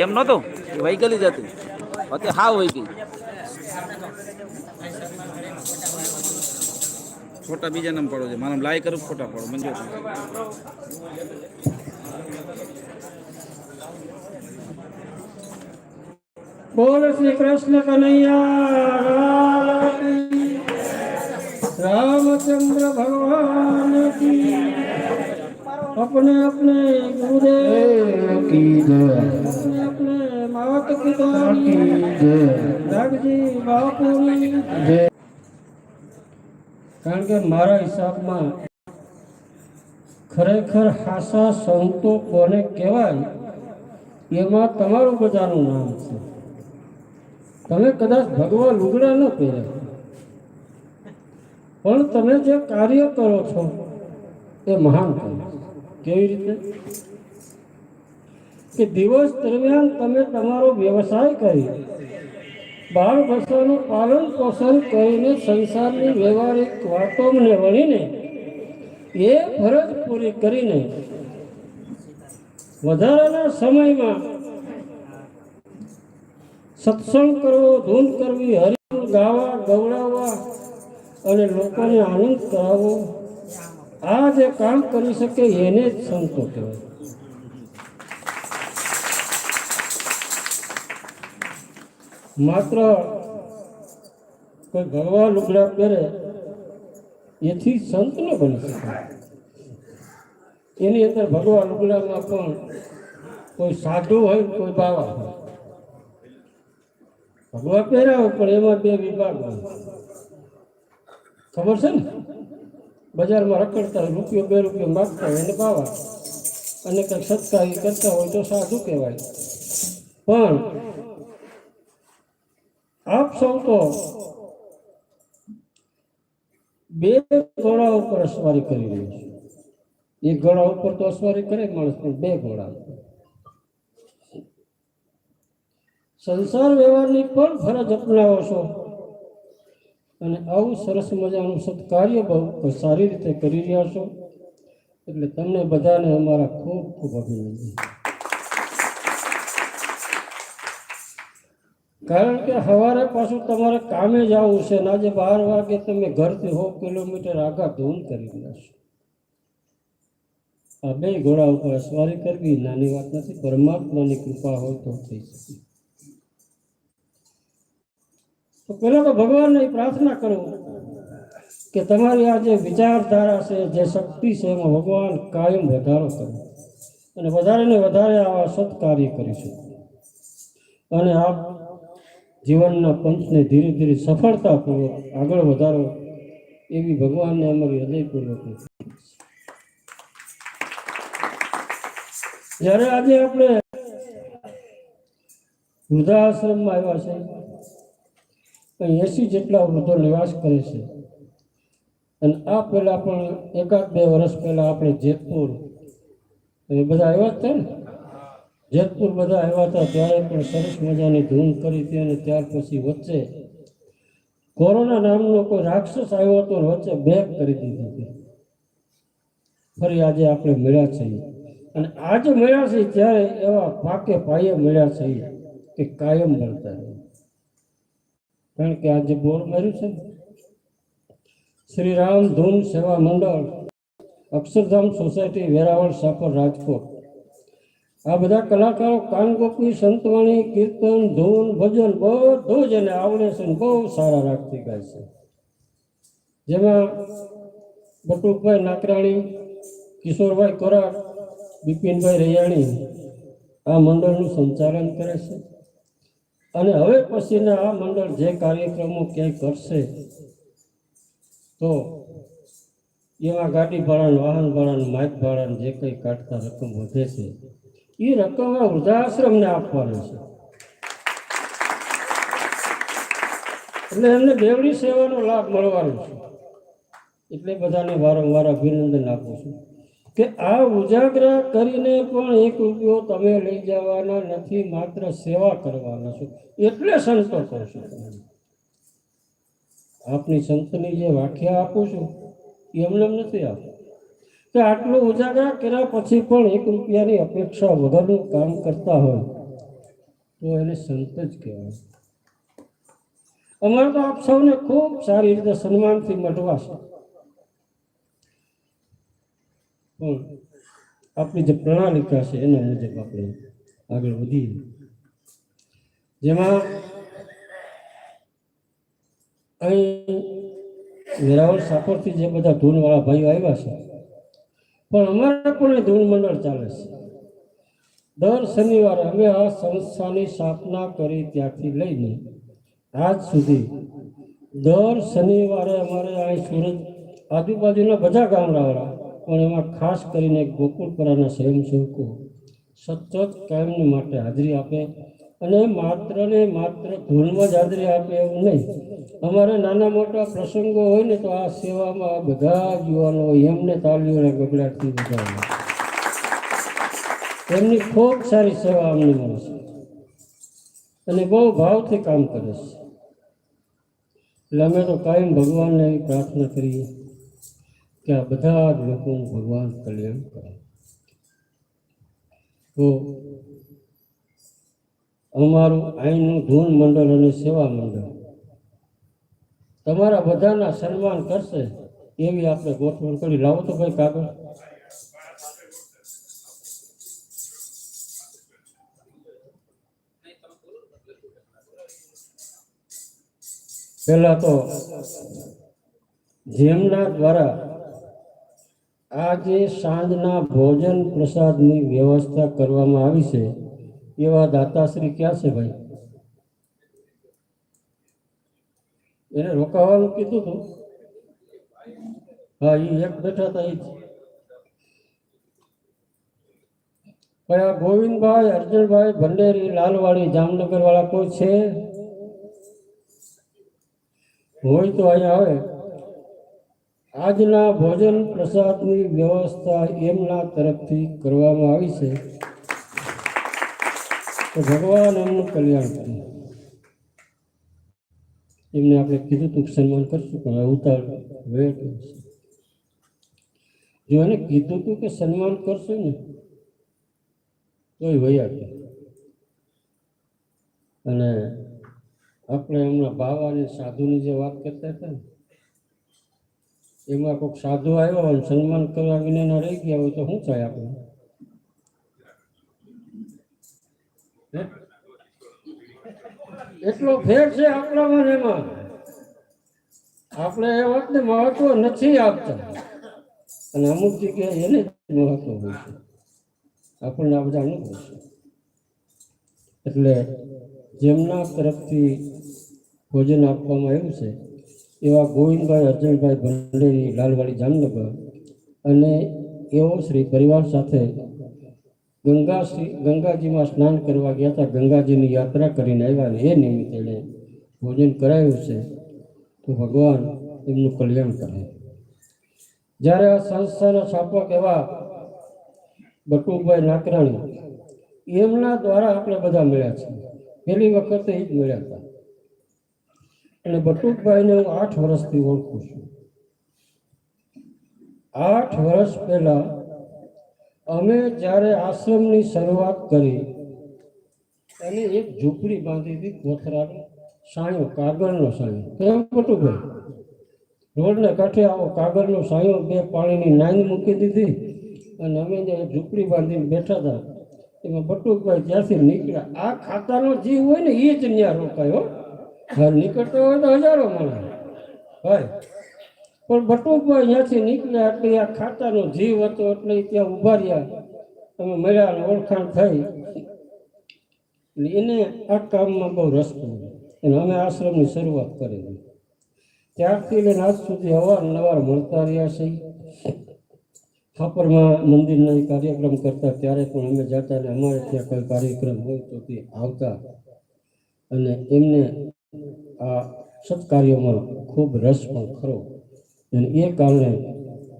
એમ નહોતું? વહી વહીકલી જ હતી. અત્યારે હાવ વહી ગઈ. ફોટા બીજા નામ પડો છે. મારા લાઈ કરું ફોટા પડો? મંજૂર બોલ શ્રી કૃષ્ણ કનૈયા રામચંદ્ર કી. अपने अपने गुरुदेव की जय अपने अपने मावत पिता की जय રાગ જી બાપુની જય કારણ કે મારા હિસાબમાં ખરેખર હાસા સંતો કોને કહેવાય એમાં તમારું બધાનું નામ છે. તમે કદાચ ભગવાન લુગડા ન પહેરે પણ તમે જે કાર્ય કરો છો એ મહાન કાર્ય કેવી રીતે? કે દિવસ દરમિયાન તમે તમારો વ્યવસાય કરી, બાળ ભાષાનું પાલન પોષણ કરીને સંસારની વ્યવહારિક વાતોને વળીને એ ફરજ પૂરી કરીને, વધારાના સમયમાં સત્સંગ કરવો, ધૂન કરવી હરિ ગાવા ગવડાવવા અને લોકોને આનંદ કરાવવો આ જે કામ કરી શકે એને જ સંતો કહેવાય માત્ર કોઈ ભગવાન લુગડા પહેરે, એથી સંત ન બની શકાય એની અંદર ભગવાન લુગડામાં પણ કોઈ સાધુ હોય કોઈ બાવા હોય. ભગવા પહેર્યા હોય પણ એમાં બે વિભાગ હોય. ખબર છે ને? બજારમાં રખડતા હોય, રૂપિયો, બે રૂપિયો માગતા હોય, એને ભાવા. અને કંઈક સત્કારી કરતા હોય તો સાધુ કહેવાય? પણ આપ સૌ તો બે ઘોડા ઉપર અસવારી કરી રહ્યો છે. એક ઘોડા ઉપર તો અસવારી કરે માણસ, પણ બે ઘોડા સંસાર વ્યવહારની પણ ફરજ અપનાવો છો. અને આવું સરસ મજાનું સત્કાર્ય બહુ સારી રીતે કરી રહ્યા છો. એટલે તમને બધાને અમારા ખૂબ ખૂબ અભિનંદન. કારણ કે સવારે પાછું તમારે કામે જવું છે ને આજે બાર વાગે તમે ઘરથી સો કિલોમીટર આગા ધૂન કરી રહ્યા છો. આ બે ઘોડા ઉપર સવારી કરવી નાની વાત નથી, પરમાત્માની કૃપા હોય તો થઈ શકે. તો પહેલાં તો ભગવાનને પ્રાર્થના કરું કે તમારી આ જે વિચારધારા છે, જે શક્તિ છે, એમાં ભગવાન કાયમ વધારો કરે અને વધારે ને વધારે આવા સત્કાર્ય કરીશું. અને આપ જીવનના પંચને ધીરે ધીરે સફળતાપૂર્વક આગળ વધારો એવી ભગવાનને અમારી હૃદયપૂર્વક જ્યારે આજે આપણે વૃદ્ધાશ્રમમાં આવ્યા છે એસી જેટલા વૃદ્ધો નિવાસ કરે છે. અને આ પહેલાં પણ એકાદ બે વર્ષ પહેલાં આપણે જેતપુર, એ બધા આવ્યા હતા ને? જેતપુર બધા આવ્યા હતા, ત્યારે પણ સરસ મજાની ધૂમ કરી હતી અને ત્યાર પછી વચ્ચે કોરોના નામનો કોઈ રાક્ષસ આવ્યો હતો વચ્ચે બેક કરી દીધી હતી. ફરી આજે આપણે મળ્યા છીએ. અને આજે મળ્યા છીએ ત્યારે એવા પાકે પાયે મળ્યા છીએ કે કાયમ મળતા રહે. કારણ કે આજે બોર્ડ માર્યું છે શ્રી રામ ધૂન સેવા મંડળ, અક્ષરધામ સોસાયટી, વેરાવળ, સાપર, રાજકોટ. આ બધા કલાકારો કાનગોપી સંતવાણી, કીર્તન, ધૂન, ભજન, બધું જ એને આવડે છે અને બહુ સારા રાખતી ગાય છે. જેમાં બટુકભાઈ નાકરાણી, કિશોરભાઈ કોરાટ બિપિનભાઈ રૈયાણી આ મંડળનું સંચાલન કરે છે. અને હવે પછીના આ મંડળ જે કાર્યક્રમો ક્યાંય કરશે, તો એમાં ગાડી ભાડાનું, વાહન ભાડાનું, માઇક ભાડાનું જે કંઈ કાઢતા રકમ વધે છે, એ રકમ આ વૃદ્ધાશ્રમને આપવાની છે. એટલે એમને બેવડી સેવાનો લાભ મળવાનો છે. એટલે બધાને વારંવાર અભિનંદન આપું છું. કે આ ઉજાગરા કરીને પણ એક રૂપિયો તમે લઈ જવાના નથી, માત્ર સેવા કરવાના છો. એટલે સંતો કરશો તમે આપની સંતની જે વ્યાખ્યા આપું છું એ એમને એમ નથી આપતું કે આટલું ઉજાગરા કર્યા પછી પણ એક રૂપિયાની અપેક્ષા વગરનું કામ કરતા હોય, તો એને સંત જ કહેવાય. અમારે તો આપ સૌને ખૂબ સારી રીતે સન્માનથી મટવાશે પણ આપણી જે પ્રણાલિકા છે એના મુજબ આપણે આગળ વધીએ. જેમાં અહીં વેરાવળ સાપરથી જે બધા ધૂનવાળા ભાઈઓ આવ્યા છે, પણ અમારા પણ ધૂન મંડળ ચાલે છે. દર શનિવારે અમે આ સંસ્થાની સ્થાપના કરી ત્યાંથી લઈને આજ સુધી દર શનિવારે અમારે અહીં સુરત આજુબાજુના બધા ગામડાવાળા પણ એમાં ખાસ કરીને ગોકુળપરાના સ્વયંસેવકો સતત કાયમને માટે હાજરી આપે અને માત્ર ને માત્ર ધૂનમાં જ હાજરી આપે એવું નહીં. અમારે નાના મોટા પ્રસંગો હોય ને તો આ સેવામાં બધા યુવાનો એમને તાલીઓને ગગડાટથી બધા એમની ખૂબ સારી સેવા અમને મળે છે અને બહુ ભાવથી કામ કરે છે. એટલે અમે તો કાયમ ભગવાનને એવી પ્રાર્થના કરીએ. કે બધા જ લોકોનું ભગવાન કલ્યાણ કરે. તો અમારું અહીંનું ધૂન મંડળ અને સેવા મંડળ તમારા બધાના સન્માન કરશે એવી આપણે ગોઠવણ કરી. લાવો તો ભાઈ કાગળ. પહેલા તો જેમના દ્વારા આજે સાંજના ભોજન પ્રસાદની વ્યવસ્થા કરવામાં આવી છે. એવા દાતાશ્રી ક્યાં છે ભાઈ? એને રોકાવાનું કીધું હતું હા એ એક બેઠા હતા એ જ. આ ગોવિંદભાઈ, અર્જુનભાઈ, ભંડેરી, લાલવાડી જામનગર વાળા કોઈ છે? હોય તો અહીંયા આવે. આજના ભોજન પ્રસાદની વ્યવસ્થા એમના તરફથી કરવામાં આવી છે. તો ભગવાન એમનું કલ્યાણ કરે. એમને આપણે કીધું તું સન્માન કરશું, પણ હવે ઉતાર વેટ જો એને કીધું તું કે સન્માન કરશું ને, તોય વયા ગયા. અને આપણે એમના બાવા અને સાધુની જે વાત કરતા હતા ને એમાં કોઈક સાધુ આવ્યો અને સન્માન કરવા વિના રહી ગયા હોય તો શું થાય આપણે? એટલો ફેર છે આપણામાં એમાં? આપણે એ વાતને મહત્વ નથી આપતા. અને અમુક જગ્યાએ એને મહત્વ હોય છે. આપણને આ બધા અનુભવ છે. એટલે જેમના તરફથી ભોજન આપવામાં આવ્યું છે એવા ગોવિંદભાઈ, અર્જુનભાઈ, ભંડેરી, લાલવાડી, જામનગર અને એવો શ્રી પરિવાર સાથે ગંગા શ્રી ગંગાજીમાં સ્નાન કરવા ગયા હતા. ગંગાજીની યાત્રા કરીને આવ્યા એ નિમિત્તે એણે ભોજન કરાયું છે. તો ભગવાન એમનું કલ્યાણ કરે. જ્યારે આ સંસ્થાના સ્થાપક એવા બટુભાઈ નાકરાણી એમના દ્વારા આપણે બધા મળ્યા છીએ. પહેલી વખતે એ જ મળ્યા હતા. અને બટુકભાઈને હું આઠ વર્ષથી ઓળખું છું. આઠ વર્ષ પહેલા અમે જ્યારે આશ્રમની શરૂઆત કરી અને એક ઝૂંપડી બાંધી હતી કોથરાનો, સાયો, કાગળનો સાયો. કેમ બટુકભાઈ? રોડને કાંઠે આવો કાગળનો સાયો બે પાણીની નાની મૂકી દીધી અને અમે જ્યારે ઝૂંપડી બાંધીને બેઠા હતા. એમાં બટુકભાઈ જ્યાંથી નીકળ્યા. આ ખાતાનો જીવ હોય ને એ જ ત્યાં રોકાયો હા નીકળતો હોય તો હજારો મળે. હોય પણ બટુકભાઈ અહીંયાથી નીકળ્યા એટલે આ ખાતાનો જીવ હતો એટલે ત્યાં ઊભા રહ્યા. તમે મળ્યા ઓળખાણ થઈ. એને આ કામમાં બહુ રસ પડ્યો. અને અમે આશ્રમની શરૂઆત કરી ત્યારથી લઈને આજ સુધી અવારનવાર મળતા રહ્યા છીએ. ખાપરમાં મંદિરના કાર્યક્રમ કરતા ત્યારે પણ અમે જતા અને અમારે ત્યાં કોઈ કાર્યક્રમ હોય તો તે આવતા. અને એમને આ સત્કાર્યોમાં ખૂબ રસ પણ ખરો. અને એ કારણે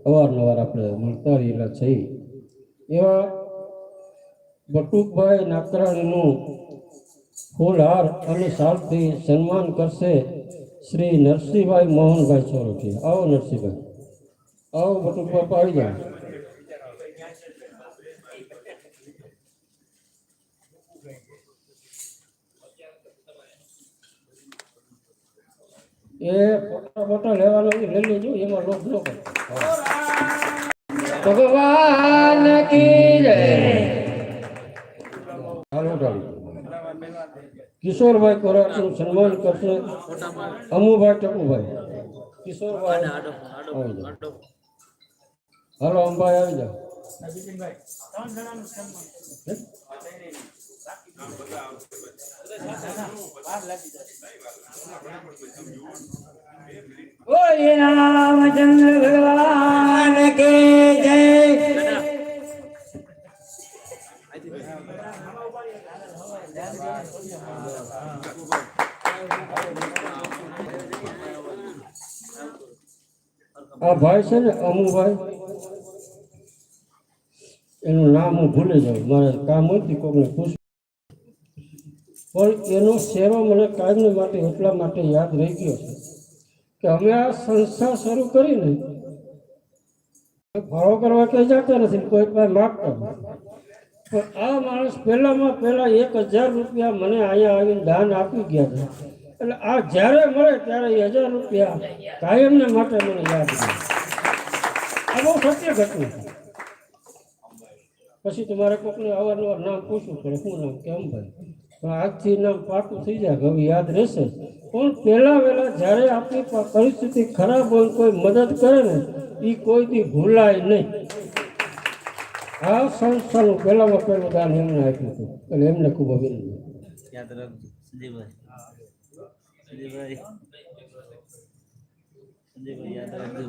અવારનવાર આપણે મળતા રહેલા છીએ. એવા બટુકભાઈ નાકરાણીનું ફૂલહાર અને સાલથી સન્માન કરશે શ્રી નરસિંહભાઈ મોહનભાઈ સોરઠી. આવો નરસિંહભાઈ. આવો બટુકભાઈ આવી જાઓ. એ ફોટા ફોટા લેવાનો લઈ લેજો એમાં લોક ન કરતા ભગવાન કી જય. હાલો ચાલો કિશોરભાઈ કોરાટનું સન્માન કરશે. અમુભાઈ ટકુભાઈ કિશોરભાઈ હાલો અંબાઈ આવી જાઓ. બોલે રામચંદ્ર ભગવાન કે જય આ ભાઈ છે ને અમુભાઈ. એનું નામ હું ભૂલી જાઉં મારે કામ હોય કોઈને પૂછ પણ એનો શેરો મને કાયમને માટે, એટલા માટે યાદ રહી ગયો છે કે અમે આ સંસ્થા શરૂ કરીને ભાડો કરવા ક્યાંય જતા નથી, કોઈ પાસે માગતા. પણ આ માણસ પહેલામાં પહેલા એક હજાર રૂપિયા મને અહીંયા આવીને દાન આપી ગયા છે એટલે આ જ્યારે મળે ત્યારે એ હજાર રૂપિયા કાયમને માટે મને યાદ રહે આ બહુ સત્ય ઘટના. પછી તમારે કોકને અવારનવાર નામ પૂછવું પડે, શું નામ, કેમ ભાઈ? પણ આજથી નામ પાકું થઈ જાય હવે યાદ રહેશે. પણ પહેલાં વહેલા જ્યારે આપણી પરિસ્થિતિ ખરાબ હોય કોઈ મદદ કરે ને એ કોઈથી ભૂલાય નહીં. આ સંસ્થાનું પહેલામાં પહેલું દાન એમને આપ્યું હતું. એટલે એમને ખૂબ અભિનંદન. યાદ રાખજો, સંજયભાઈ. સંજયભાઈ. યાદ રાખજો.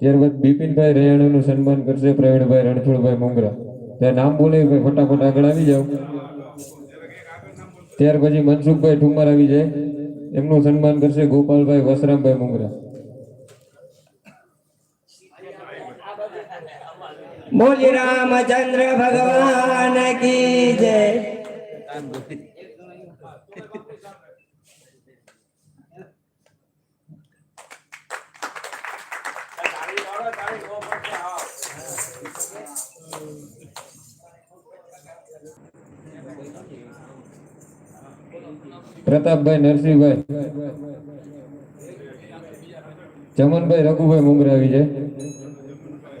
ત્યારબાદ બિપિનભાઈ રૈયાણીનું સન્માન કરશે પ્રવીણભાઈ રણછોડભાઈ મુંગરા ત્યાં નામ બોલે, ભાઈ ફટાફટ આગળ આવી જાઓ. ત્યાર પછી મનસુખભાઈ ઠુમર આવી જાય. એમનું સન્માન કરશે ગોપાલભાઈ વસરામભાઈ મુંગરા બોલે રામચંદ્ર ભગવાન કી જય. કાન ધોઈ. પ્રતાપભાઈ નરસિંહભાઈ. ચમનભાઈ રઘુભાઈ મુંગરા આવી જાય